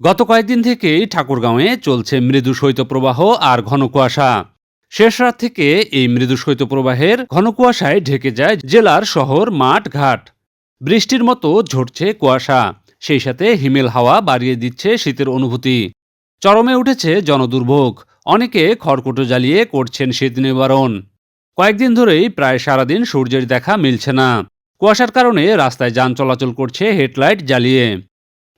গত কয়েকদিন থেকেই ঠাকুরগাঁওয়ে চলছে মৃদু শৈত্যপ্রবাহ আর ঘন কুয়াশা। শেষ রাত থেকে এই মৃদু শৈত্যপ্রবাহের ঘন কুয়াশায় ঢেকে যায় জেলার শহর, মাঠ, ঘাট। বৃষ্টির মতো ঝরছে কুয়াশা। সেই সাথে হিমেল হাওয়া বাড়িয়ে দিচ্ছে শীতের অনুভূতি। চরমে উঠেছে জনদুর্ভোগ। অনেকে খড়কুটো জ্বালিয়ে করছেন শীত নিবারণ। কয়েকদিন ধরেই প্রায় সারাদিন সূর্যের দেখা মিলছে না। কুয়াশার কারণে রাস্তায় যান চলাচল করছে হেডলাইট জ্বালিয়ে।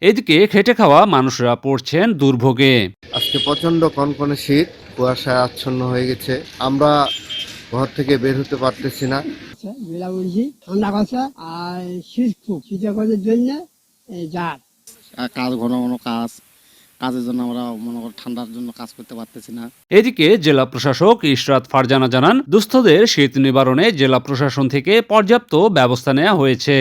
এদিকে খেটে খাওয়া মানুষরা পড়ছেন দুর্ভোগে। আজকে প্রচণ্ড কনকনে শীত কুয়াশায় আচ্ছন্ন হয়ে গেছে। আমরা ঘর থেকে বের হতে পারতেছি না। ঠান্ডা আর শীত খুব। শীতের কাজের জন্য এই কাজ ঘন ঘন কাজ। কাজের জন্য আমরা মনে করি ঠান্ডার জন্য কাজ করতে পারতেছি না। এদিকে জেলা প্রশাসক ইশরাত ফারজানা জানান দুস্থদের শীত নিবারণে জেলা প্রশাসন থেকে পর্যাপ্ত ব্যবস্থা নেওয়া হয়েছে।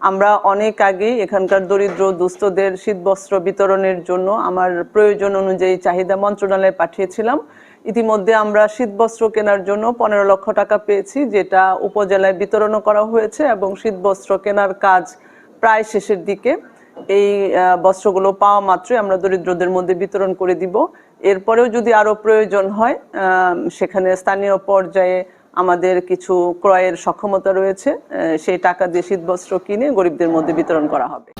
আমরা অনেক আগে এখানকার দরিদ্র দুস্থদের শীতবস্ত্র বিতরণের জন্য আমার প্রয়োজন অনুযায়ী চাহিদা মন্ত্রণালয়ে পাঠিয়েছিলাম। ইতিমধ্যে আমরা শীতবস্ত্র কেনার জন্য পনেরো লক্ষ টাকা পেয়েছি, যেটা উপজেলায় বিতরণও করা হয়েছে এবং শীতবস্ত্র কেনার কাজ প্রায় শেষের দিকে। এই বস্ত্রগুলো পাওয়া মাত্রই আমরা দরিদ্রদের মধ্যে বিতরণ করে দিব। এরপরেও যদি আরও প্রয়োজন হয় সেখানে স্থানীয় পর্যায়ে আমাদের কিছু ক্রয়ের সক্ষমতা রয়েছে সেই টাকা দিয়ে শীতবস্ত্র কিনে গরিবদের মধ্যে বিতরণ করা হবে।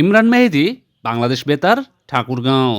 ইমরান মেহেদি, বাংলাদেশ বেতার, ঠাকুরগাঁও।